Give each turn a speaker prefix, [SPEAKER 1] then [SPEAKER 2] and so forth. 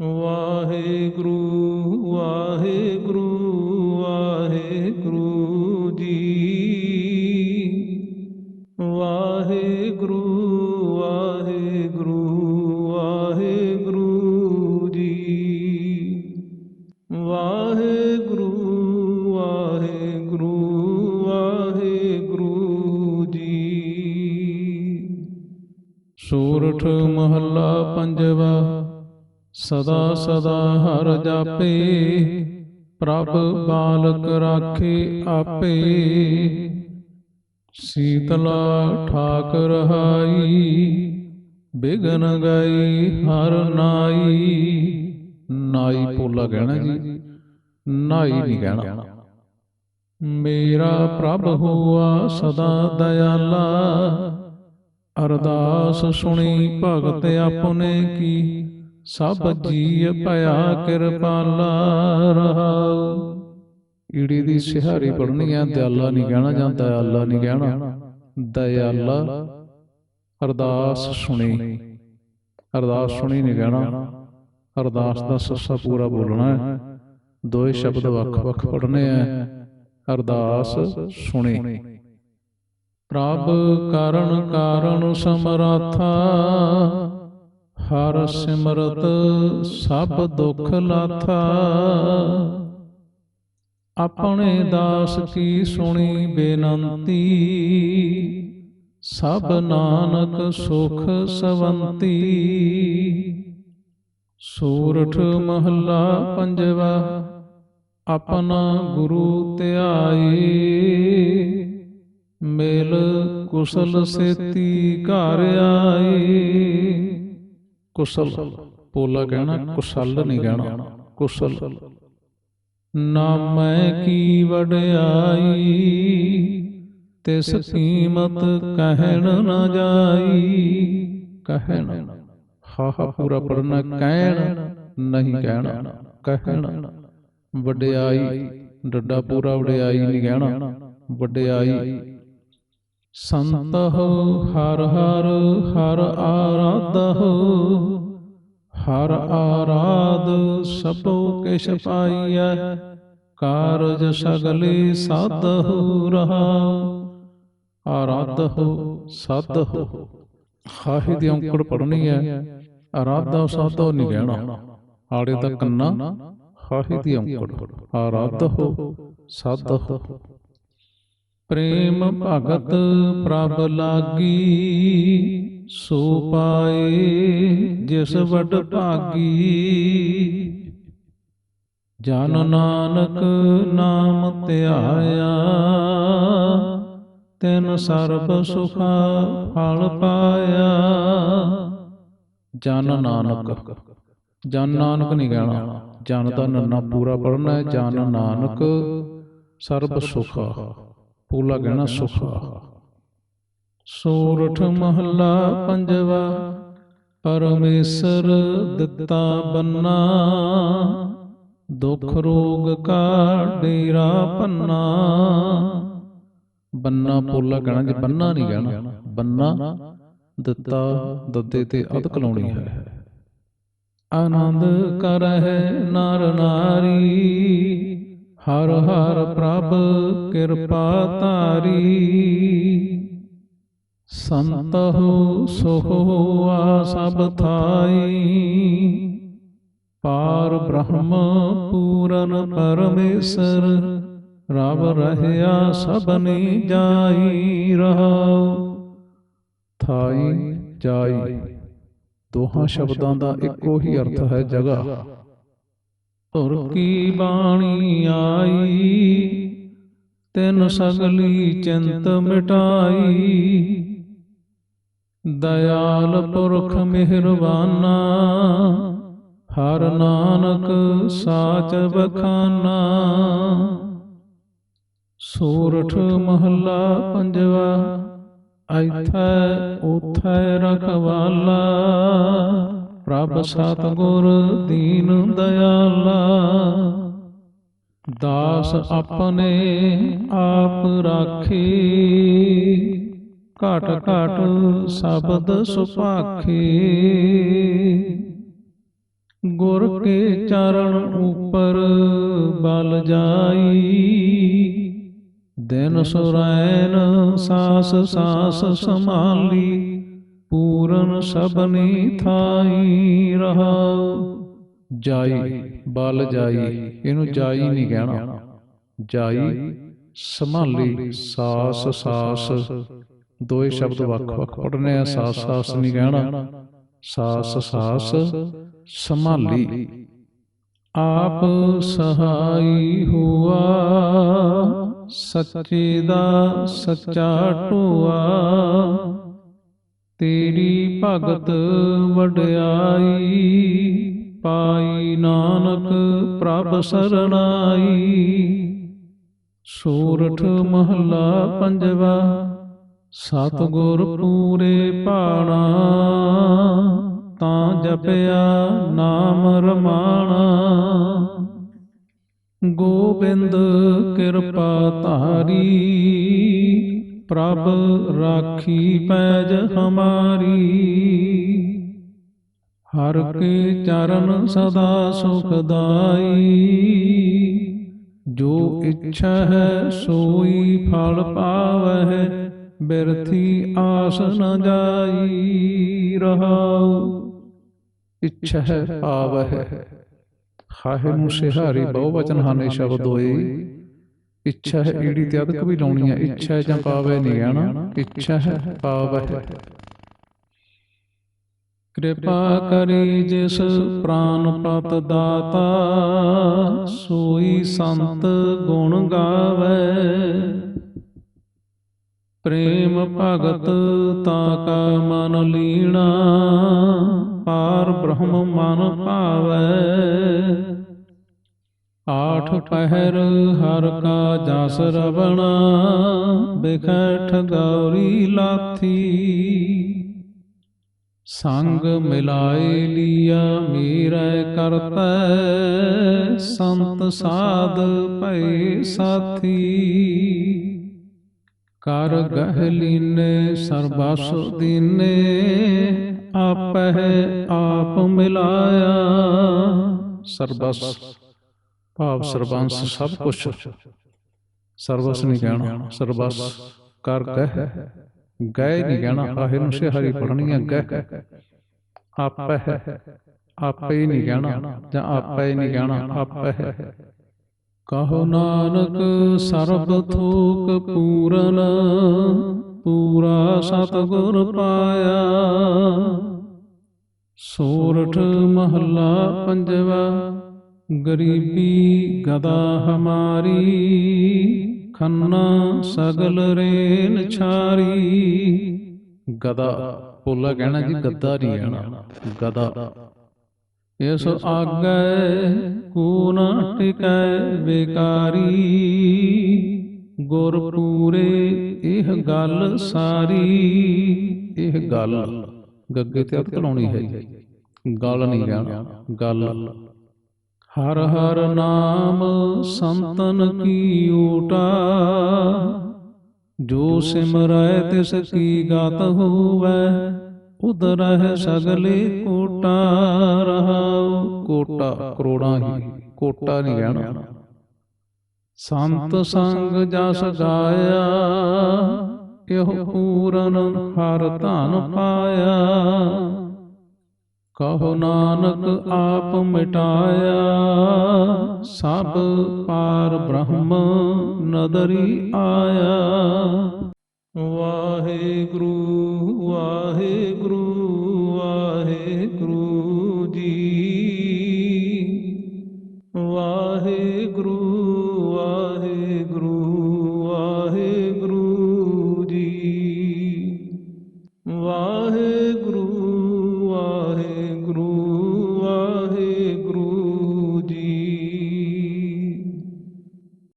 [SPEAKER 1] ਵਾਹਿਗੁਰੂ ਵਾਹਿਗੁਰੂ ਵਾਹਿਗੁਰੂ ਜੀ। ਵਾਹਿਗੁਰੂ ਵਾਹਿਗੁਰੂ ਵਾਹਿਗੁਰੂ ਜੀ। ਵਾਹਿਗੁਰੂ ਵਾਹਿਗੁਰੂ ਵਾਹਿਗੁਰੂ ਜੀ। ਸੂਰਠ ਮਹੱਲਾ ਪੰਜ ਸਦਾ ਸਦਾ ਹਰ ਜਾਪੇ ਪ੍ਰਭ ਬਾਲਕ ਰਾਖੇ ਆਪੇ ਸੀਤਲਾ ਠਾਕ ਰਹਾਈ ਬਿਗਨ ਗਈ ਹਰ ਨਾਈ ਨਾਈ ਪੋਲਾ ਕਹਿਣਾ ਜੀ ਨਾਈ ਨਹੀਂ ਕਹਿਣਾ ਮੇਰਾ ਪ੍ਰਭ ਹੋਆ ਸਦਾ ਦਇਆਲਾ ਅਰਦਾਸ ਸੁਣੀ ਭਗਤ ਆਪਣੇ ਕੀ ਸਭ ਜੀ ਭਇਆ ਕਿਰਪਾਲਾ ਰਹਾਉ ਈੜੀ ਦੀ ਸਿਹਾਰੀ ਪੜਨੀ ਆ ਦਿਆਲਾ ਨਹੀਂ ਕਹਿਣਾ ਜਾਂ ਦਇਆਲਾ ਨਹੀਂ ਕਹਿਣਾ। ਦਇਆਲਾ ਅਰਦਾਸ ਸੁਣੀ। ਅਰਦਾਸ ਸੁਣੀ ਨਹੀਂ ਕਹਿਣਾ। ਅਰਦਾਸ ਦਾ ਸੱਸਾ ਪੂਰਾ ਬੋਲਣਾ ਹੈ। ਦੋਏ ਸ਼ਬਦ ਵੱਖ-ਵੱਖ ਪੜਨੇ ਆ। ਅਰਦਾਸ ਸੁਣੀ। ਪ੍ਰਭ ਕਰਨ ਕਾਰਨ ਸਮਰਾਥਾ। ਹਰ ਸਿਮਰਤ ਸਭ ਦੁੱਖ ਲਾਥਾ। ਆਪਣੇ ਦਾਸ ਕੀ ਸੁਣੀ ਬੇਨੰਤੀ? ਸਭ ਨਾਨਕ ਸੁਖ ਸਵੰਤੀ। ਸੂਰਠ ਮਹੱਲਾ ਪੰਜਵਾ, ਆਪਣਾ ਗੁਰੂ ਧਿਆਏ। ਮੇਲ ਕੁਸਲ ਸੇਤੀ ਘਰ ਆਏ। ਕੁਸਲ ਪੋਲਾ ਕਹਿਣਾ ਕੁਸਲ ਨਹੀਂ ਕਹਿਣਾ ਕੁਸਲ ਨਾਮੈ ਕੀ ਵਡਿਆਈ ਤਿਸ ਕੀਮਤ ਕਹਿਣ ਨਾ ਜਾਈ ਕਹਿਣ ਹਾ ਹਾ ਪੂਰਾ ਪੜਨਾ ਕਹਿਣ ਨਹੀਂ ਕਹਿਣਾ ਕਹਿਣ ਵਡਿਆਈ ਡੱਡਾ ਪੂਰਾ ਵਡਿਆਈ ਨਹੀਂ ਕਹਿਣਾ ਵਡਿਆਈ ਸੰਤ ਹੋ ਹਰ ਹਰ ਹਰ ਆਰਾਧਹੁ ਹਰ ਆਰਾਧ ਸਭੋ ਕਿਛ ਪਾਈਐ ਕਾਰਜ ਸਗਲੇ ਸਾਧਹੁ ਰਹਾਉ ਆਰਾਧਹੁ ਸਾਧਹੁ ਹਾਹੀ ਦੀ ਔਂਕੜ ਪੜਨੀ ਹੈ ਆਰਾਧਾ ਸਾਧੋ ਨਹੀਂ ਕਹਿਣਾ ਆੜੇ ਦਾ ਕੰਨਾ ਹਾਹੀ ਦੀ ਔਂਕੜ। ਆਰਾਧਹੁ ਸਾਧਹੁ ਪ੍ਰੇਮ ਭਗਤ ਪ੍ਰਭ ਲਾਗੀ ਸੋ ਪਾਏ ਜਿਸ ਵਡ ਭਾਗੀ। ਜਨ ਨਾਨਕ ਨਾਮ ਧਿਆਇਆ ਤੈਨ ਸਰਬ ਸੁਖਾ ਫਲ ਪਾਇਆ। ਜਨ ਨਾਨਕ। ਜਨ ਨਾਨਕ ਨਹੀਂ ਕਹਿਣਾ। ਜਨ ਦਾ ਨੰਨਾ ਪੂਰਾ ਪੜਨਾ ਹੈ। ਜਨ ਨਾਨਕ ਸਰਬ ਸੁਖਾ। ਪੂਲਾ ਕਹਿਣਾ ਸੁਖਾ। ਸੂਰਠ ਮਹੱਲਾ ਪੰਜਵਾ ਪਰਮੇਸ਼ਰ ਦਿੱਤਾ ਬੰਨਾ। ਦੁਖ ਰੋਗ ਕਾ ਡੇਰਾ ਪੰਨਾ। ਬੰਨਾ ਪੋਲਾ ਕਹਿਣਾ ਜੇ ਬੰਨਾ ਨਹੀਂ ਕਹਿਣਾ ਬੰਨਾ ਦਿੱਤਾ ਦੱਦੇ ਤੇ ਅਦਕ ਲਾਉਣੀ ਹੈ। ਆਨੰਦ ਕਰਹਿ ਨਰ ਨਾਰੀ। ਹਰ ਹਰ ਪ੍ਰਭ ਕਿਰਪਾ ਧਾਰੀ। ਸੰਤਹੁ ਸੋਆ ਸਭ ਥਾਈ। ਪਾਰ ਬ੍ਰਹਮ ਪੂਰਨ ਪਰਮੇਸ਼ਰ ਰਬ ਰਹਿਆ ਸਭਨੀ ਜਾਈ ਰਹਾਉ। ਥਾਈ ਜਾਈ। ਦੋਹਾਂ ਸ਼ਬਦਾਂ ਦਾ ਇੱਕੋ ਹੀ ਅਰਥ ਹੈ ਜਗ੍ਹਾ। ਧੁਰ ਕੀ ਬਾਣੀ ਆਈ? ਤਿਨ ਸਗਲੀ ਚਿੰਤ ਮਿਟਾਈ। ਦਇਆਲ ਪੁਰਖ ਮਿਹਰਬਾਨਾ, ਹਰ ਨਾਨਕ ਸਾਚ ਬਖਾਨਾ ਸੂਰਠ ਮਹੱਲਾ ਪੰਜਵਾ ਐਥੈ ਉਥੈ ਰਖਵਾਲਾ। ਪ੍ਰਭ ਸਤਗੁਰ ਦੀਨ ਦਇਆਲਾ। ਦਾਸ ਆਪਣੇ ਆਪ ਰਾਖੇ। ਘਟ ਘਟ ਸ਼ਬਦ ਸੁਭਾਖੇ। ਗੁਰ ਕੇ ਚਰਨ ਉਪਰ ਬਲ ਜਾਈ। ਦਿਨ ਸੁਰੈਨ ਸਾਸ ਸਾਸ ਸੰਭਾਲੀ। ਪੂਰਨ ਸਭਨੀ ਥਾਈ ਰਹਾਉ ਜਾਈ ਬਲ ਜਾਈ ਇਹਨੂੰ ਜਾਈ ਨਹੀਂ ਕਹਿਣਾ। ਜਾਈ ਸੰਭਾਲੀ ਸਾਸ ਸਾਸ ਦੋਏ ਸ਼ਬਦ ਵੱਖ ਵੱਖ ਪੜਨੇ ਆ ਸਾਸ ਸਾਸ ਨਹੀਂ ਕਹਿਣਾ। ਸਾਸ ਸਾਸ ਸੰਭਾਲੀ। ਆਪ ਸਹਾਈ ਹੁਆ ਸੱਚੇ ਦਾ ਸੱਚਾ ਟੋਆ ਤੇਰੀ ਭਗਤ ਵਡਿਆਈ, ਪਾਈ ਨਾਨਕ ਪ੍ਰਭ ਸਰਣਾਈ। ਸੂਰਠ ਮਹੱਲਾ ਪੰਜਵਾ, ਸਤਿਗੁਰ ਪੂਰੇ ਪਾਣਾ ਤਾਂ ਜਪਿਆ ਨਾਮ ਰਮਾਣਾ। ਗੋਬਿੰਦ ਕਿਰਪਾ ਧਾਰੀ ਪ੍ਰਭ ਰਾਖੀ ਪੈਜ ਹਮਾਰੀ। ਹਰ ਕੇ ਚਰਨ ਸਦਾ ਸੁਖਦਾਈ ਜੋ ਇੱਛਾ ਹੈ ਸੋਈ ਫਲ ਪਾਵਹਿ, ਬਿਰਥੀ ਆਸ ਨ ਜਾਈ ਰਹਾਉ। ਇੱਛਾ ਹੈ ਪਾਵਹਿ। ਹਾਹੇ ਨੂੰ ਸਿਹਾਰੀ ਬਹੁ ਵਚਨ ਹਨ, ਇਹ ਸ਼ਬਦ ਹੋਏ ਇੱਛਾ ਹੈ ਈੜੀ ਤੇ ਅਦਕ ਵੀ ਲਾਉਣੀ ਹੈ ਇੱਛਾ ਜਾਂ ਪਾਵੈ ਨਹੀਂ ਕਹਿਣਾ ਇੱਛਾ ਹੈ ਪਾਵਹਿ ਕਿਰਪਾ ਕਰੀ ਜਿਸ ਪ੍ਰਾਨ ਪਤ ਦਾਤਾ ਸੋਈ ਸੰਤ ਗੁਣ ਗਾਵੇ। ਪ੍ਰੇਮ ਭਗਤ ਤਾ ਕਾ ਮਨ ਲੀਣਾ ਪਾਰ ਬ੍ਰਹਮ ਮਨ ਭਾਵੈ। ਆਠ ਪਹਿਰ ਹਰ ਕਾ ਜਸ ਰਵਣਾ ਬਿਖਟ ਗੌਰੀ ਲਾਥੀ। ਸੰਗ ਮਿਲਾਏ ਲੀਆ ਮੀਰੈ ਕਰਤੈ ਸੰਤ ਸਾਧ ਭਏ ਸਾਥੀ। ਕਰ ਗਹਿ ਲੀਨੇ ਸਰਬਸ ਦੀਨੇ ਆਪਹਿ ਆਪ ਮਿਲਾਇਆ। ਸਰਬਸ ਭਾਵ ਸਰਬੰਸ ਸਭ ਕੁਛ। ਸਰਬਸ ਨਹੀਂ ਕਹਿਣਾ ਸਰਬਸ ਕਰ ਗਹਿ ਗਏ ਨਹੀਂ ਕਹਿਣਾ ਆਹੇ ਨੂੰ ਸਿਹਾਰੀ ਪੜਨੀ ਹੈ। ਗਹਿ ਆਪੈ ਆਪੇ ਨਹੀਂ ਕਹਿਣਾ ਜਾਂ ਆਪੇ ਨਹੀਂ ਕਹਿਣਾ ਆਪੈ ਕਹੋ ਨਾਨਕ ਸਰਬ ਥੋਕ ਪੂਰਨ। ਪੂਰਾ ਸਤਿਗੁਰ ਪਾਇਆ। ਸੋਰਠ ਮਹੱਲਾ ਪੰਜਵਾ। ਗਰੀਬੀ ਗਦਾ ਹਮਾਰੀ ਖੰਨਾ ਸਗਲ ਰੇਨ ਛਾਰੀ ਗਦਾ ਪੋਲਾ ਕਹਿਣਾ ਜੀ ਗੱਦਾ ਨਹੀਂ ਕਹਿਣਾ ਗਦਾ ਇਸ ਆਗੈ ਕੋ ਨ ਟਿਕੈ ਵਿਕਾਰੀ ਗੁਰ ਪੂਰੇ ਇਹ ਗੱਲ ਸਾਰੀ ਇਹ ਗੱਲ ਗੱਗੇ ਤੇ ਅਤ ਲਾਉਣੀ ਹੈ ਗੱਲ ਨਹੀਂ ਕਹਿਣਾ ਗੱਲ ਹਰ ਹਰ ਨਾਮ ਸੰਤਨ ਕੀ ਓਟਾ ਜੋ ਸਿਮਰੈ ਤਿਸ ਕੀ ਗਤ ਹੋਵੈ ਉਦਰਹਿ ਸਗਲੇ ਕੋਟਾ ਰਹਾਉ। ਕੋਟਾ, ਕਰੋੜਾਂ ਹੀ, ਕੋਟਾ ਨਹੀਂ ਕਹਿਣਾ ਸੰਤ ਸੰਗ ਜਸ ਗਾਇਆ, ਇਹੋ ਪੂਰਨ ਹਰ ਧਨ ਪਾਇਆ। ਕਹੋ ਨਾਨਕ ਆਪ ਮਿਟਾਇਆ। ਸਭ ਪਾਰ ਬ੍ਰਹਮ ਨਦਰੀ ਆਇਆ। ਵਾਹਿਗੁਰੂ ਵਾਹਿਗੁਰੂ ਵਾਹਿਗੁਰੂ ਜੀ। ਵਾਹਿਗੁਰੂ